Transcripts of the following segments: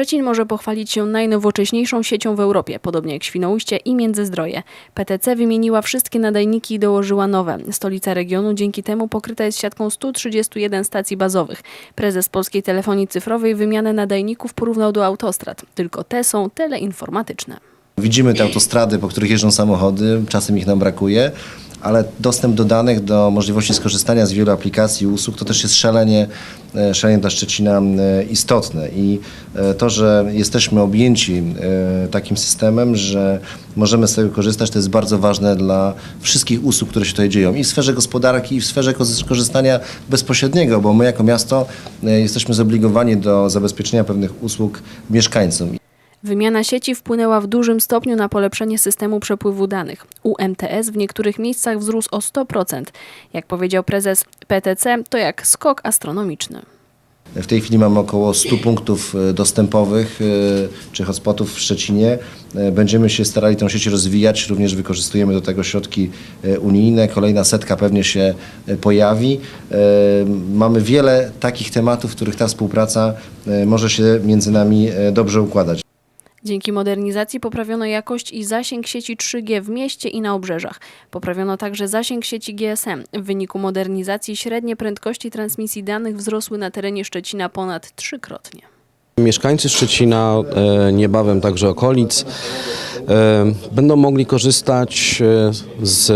Szczecin może pochwalić się najnowocześniejszą siecią w Europie, podobnie jak Świnoujście i Międzyzdroje. PTC wymieniła wszystkie nadajniki i dołożyła nowe. Stolica regionu dzięki temu pokryta jest siatką 131 stacji bazowych. Prezes Polskiej Telefonii Cyfrowej wymianę nadajników porównał do autostrad. Tylko te są teleinformatyczne. Widzimy te autostrady, po których jeżdżą samochody, czasem ich nam brakuje, ale dostęp do danych, do możliwości skorzystania z wielu aplikacji i usług to też jest szalenie, e, szalenie dla Szczecina e, istotne. I e, to, że jesteśmy objęci takim systemem, że możemy z tego korzystać, to jest bardzo ważne dla wszystkich usług, które się tutaj dzieją i w sferze gospodarki, i w sferze ko- korzystania bezpośredniego, bo my jako miasto jesteśmy zobligowani do zabezpieczenia pewnych usług mieszkańcom. Wymiana sieci wpłynęła w dużym stopniu na polepszenie systemu przepływu danych. UMTS w niektórych miejscach wzrósł o 100%. Jak powiedział prezes PTC, to jak skok astronomiczny. W tej chwili mamy około 100 punktów e, dostępowych e, czy hotspotów w Szczecinie. E, Będziemy się starali tę sieć rozwijać, również wykorzystujemy do tego środki unijne. Kolejna setka pewnie się pojawi. Mamy wiele takich tematów, w których ta współpraca może się między nami dobrze układać. Dzięki modernizacji poprawiono jakość i zasięg sieci 3G w mieście i na obrzeżach. Poprawiono także zasięg sieci GSM. W wyniku modernizacji średnie prędkości transmisji danych wzrosły na terenie Szczecina ponad trzykrotnie. Mieszkańcy Szczecina, e, niebawem także okolic, e, będą mogli korzystać e, z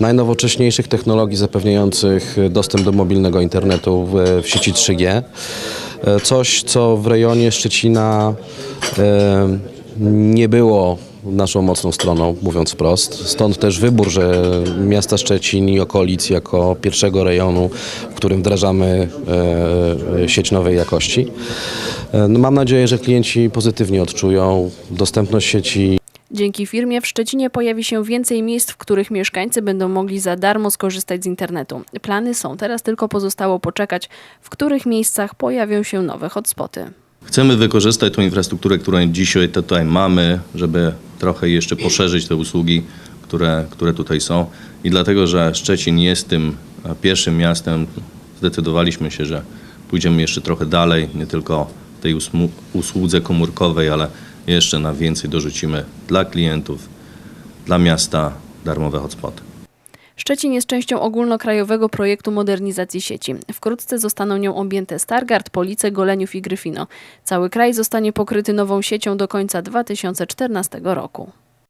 najnowocześniejszych technologii zapewniających dostęp do mobilnego internetu w, w sieci 3G. E, Coś, co w rejonie Szczecina e, nie było naszą mocną stroną, mówiąc wprost. Stąd też wybór, że miasta Szczecin i okolic jako pierwszego rejonu, w którym wdrażamy e, sieć nowej jakości. No mam nadzieję, że klienci pozytywnie odczują dostępność sieci Dzięki firmie w Szczecinie pojawi się więcej miejsc, w których mieszkańcy będą mogli za darmo skorzystać z internetu. Plany są, teraz tylko pozostało poczekać, w których miejscach pojawią się nowe hotspoty. Chcemy wykorzystać tą infrastrukturę, którą dzisiaj tutaj mamy, żeby trochę jeszcze poszerzyć te usługi, które, które tutaj są. I dlatego, że Szczecin jest tym e, pierwszym miastem, zdecydowaliśmy się, że pójdziemy jeszcze trochę dalej, nie tylko w tej usłudze komórkowej, ale jeszcze na więcej dorzucimy dla klientów, dla miasta darmowe hotspoty. Szczecin jest częścią ogólnokrajowego projektu modernizacji sieci. Wkrótce zostaną nią objęte Stargard, Police, Goleniów i Gryfino. Cały kraj zostanie pokryty nową siecią do końca 2014 roku.